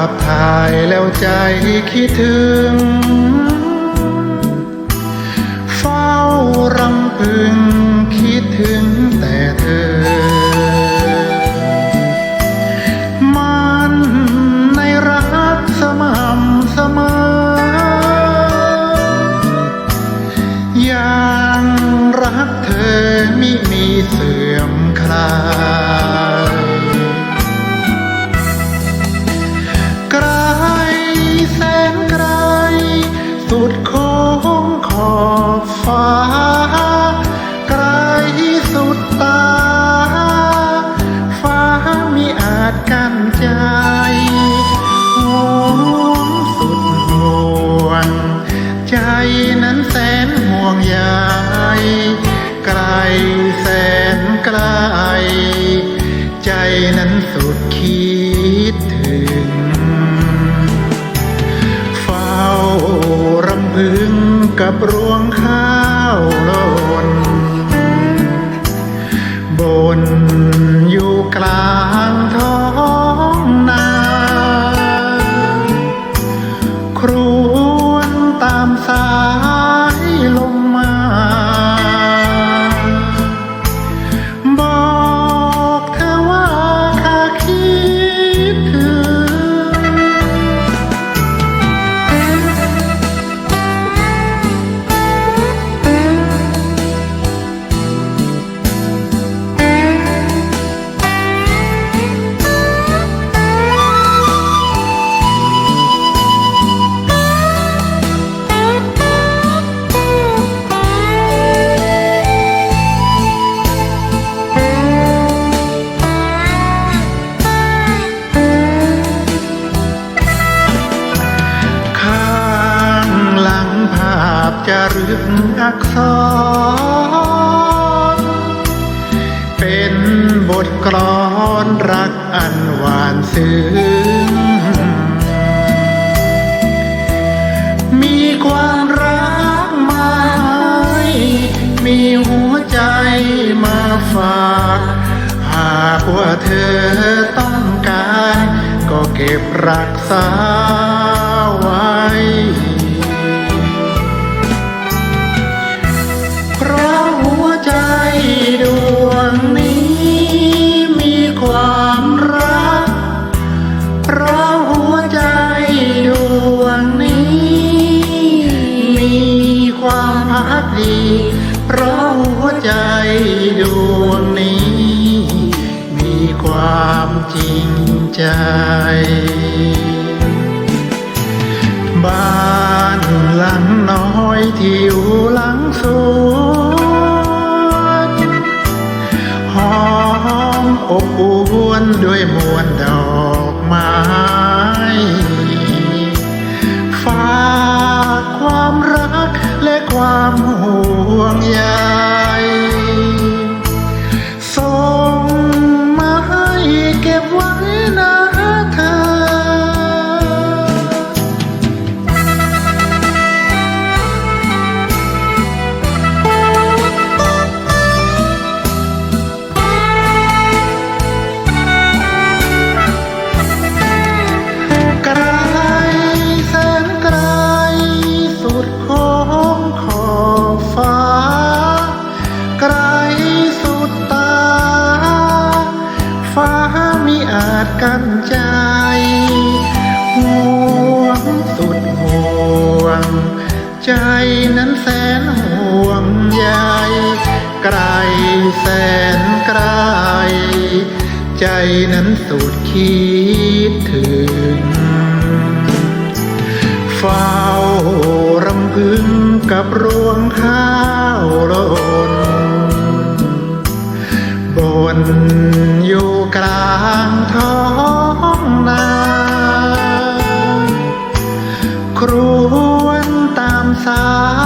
าพถ่ายแล้วใจคิดถึง ใจห่วสุดห่วง ใจนั้นแสนห่วงใยไกลแสนไกล ใจนั้นสุดคิดถึง เฝ้ารำพึงกับรวงข้า ลึกอักษร เป็นบทกลอนรักอันหวานซึ้ง มีความรักมายมีหัวใจมาฝากหากว่าเธอต้องการ ก็เก็บรักษา ดี เพราะหัวใจดวงนี้ มีความจริงใจ บ้านหลังน้อยที่อยู่หลังสวนหอมอบอวนด้วยมวลดอกไม้ฝากความรักและความ ห่ ใจนั้นแสนห่วงใยไกลแสนไกล ใจนั้นสุดคิดถึง เฝ้ารำพึงกับรวงข้าวลนบนอยู่กลางท้องา